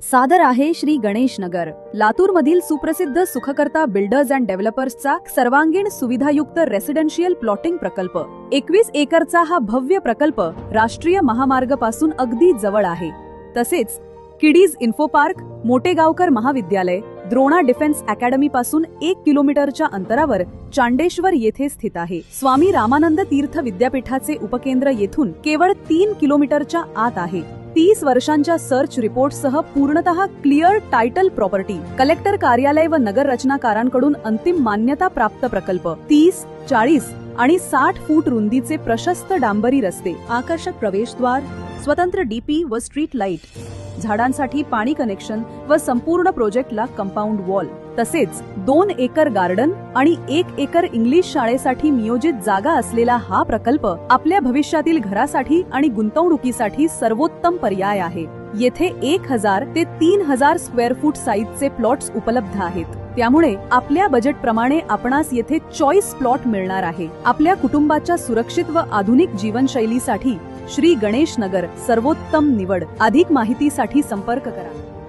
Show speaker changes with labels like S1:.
S1: सादर आहे श्री गणेश नगर लातूर मधील सुप्रसिद्ध सुखकर्ता बिल्डर्स अँड डेव्हलपर्सचा सर्वांगीण सुविधायुक्त रेसिडेन्शियल प्लॉटिंग प्रकल्प. एकवीस एकरचा हा भव्य प्रकल्प राष्ट्रीय महामार्गपासून अगदी जवळ आहे. तसेच किडीज इन्फो पार्क मोटेगावकर महाविद्यालय द्रोणा डिफेन्स अकॅडमी पासून एक किलोमीटरच्या अंतरावर चांडेश्वर येथे स्थित आहे. स्वामी रामानंद तीर्थ विद्यापीठाचे उपकेंद्र येथून केवळ तीन किलोमीटरच्या आत आहे. तीस वर्षांच्या सर्च रिपोर्टसह पूर्णतः क्लिअर टायटल प्रॉपर्टी कलेक्टर कार्यालय व नगर रचनाकारांकडून अंतिम मान्यता प्राप्त प्रकल्प. तीस चाळीस आणि साठ फूट रुंदीचे प्रशस्त डांबरी रस्ते आकर्षक प्रवेशद्वार स्वतंत्र डीपी व स्ट्रीट लाइट झाडांसाठी पाणी कनेक्शन व संपूर्ण प्रोजेक्टला कंपाऊंड वॉल तसेच दोन एकर गार्डन आणि एक एकर इंग्लिश शाळेसाठी नियोजित जागा असलेला हा प्रकल्प आपल्या भविष्यातील घरासाठी आणि गुंतवणुकीसाठी सर्वोत्तम पर्याय आहे. येथे एक हजार ते तीन हजार स्क्वेअर फूट साईजचे प्लॉट्स उपलब्ध आहेत. त्यामुळे आपल्या बजेट प्रमाणे आपणास येथे चॉईस प्लॉट मिळणार आहे. आपल्या कुटुंबाच्या सुरक्षित व आधुनिक जीवनशैलीसाठी श्री गणेश नगर सर्वोत्तम निवड. अधिक माहितीसाठी संपर्क करा.